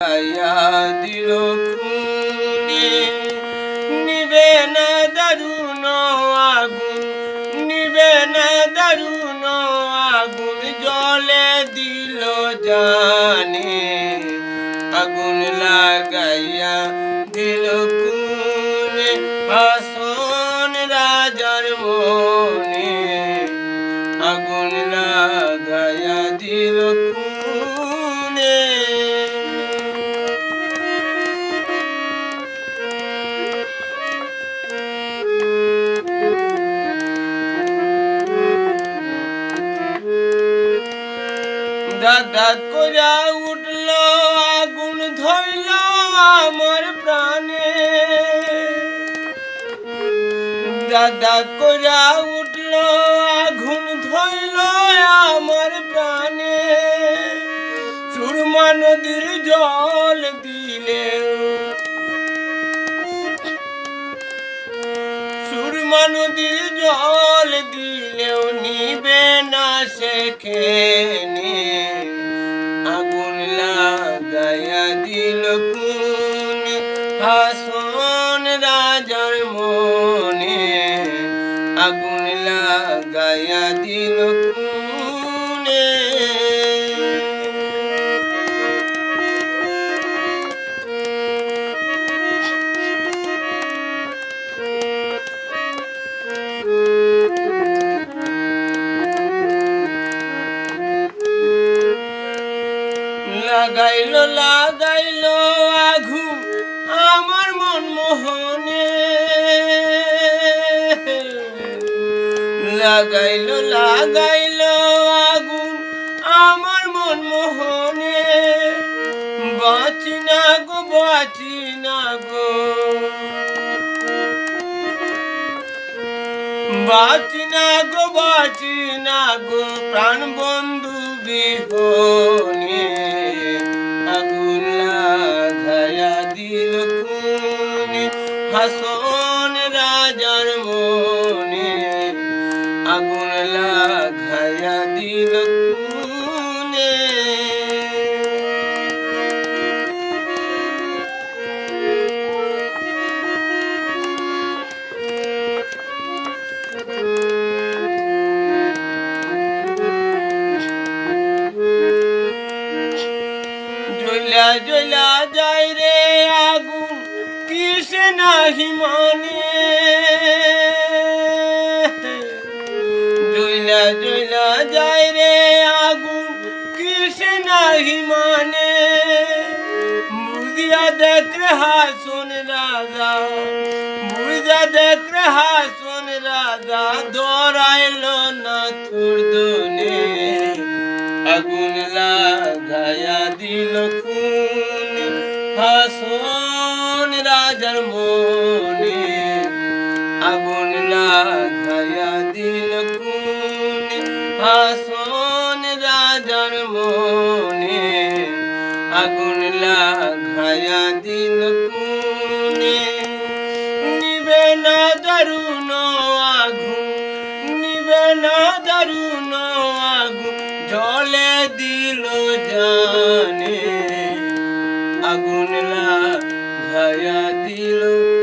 আয়া দিল খুনে। নিবে না দারুণ আগুন, নিবে না দারুণ আগুন, জলে দিল জানে। আগুন লাগাইয়া দিল খুনে। হাসন রাজার মনে দাদা কইরা উঠল, আগুন ধরল আমার প্রাণে। দাদা কইরা উঠল, আগুন ধরল আমার প্রাণে। সুরমা নদীর জল দিলে সুরমা নদীর জল দিলেও নিবে না সেখানে আগুন লাগাইয়া দিল কোন হাসন রাজার মনে। আগুন লাগাইয়া দিল কোনে লাগাইল লাগাইল আঘু আমার মন মোহনে। লাগাইল লাগাইল আগুন আমার মন মোহনে। বাঁচি না গো, বাঁচি না গো। বাঁচি না গো, বাঁচি না গো, প্রাণ বন্ধু বিহনে। হাসন রাজার মনে আগুন লাগায়া দিল খুনে। জইলা জইলা নাহি মানে। জইলা জইলা যাই রে আগুন, কিসে নাহি মানে? মুদিয়া দেখ রে হাসুন রাজা মুদিয়া দেখ রে হাসুন রাজা দৌড়াইল না তোর দনে আগুন লাগায়া দিল খুন, হাসন রাজার মনে আগুন লাগায়া দিল খুন। হাসন রাজার মনে আগুন লাগায়া দিল খুনে। নিবে না দারুণ আগুন, নিবে না দারুণ আগুন, জলে দিল জানে। আগুন hayati lu.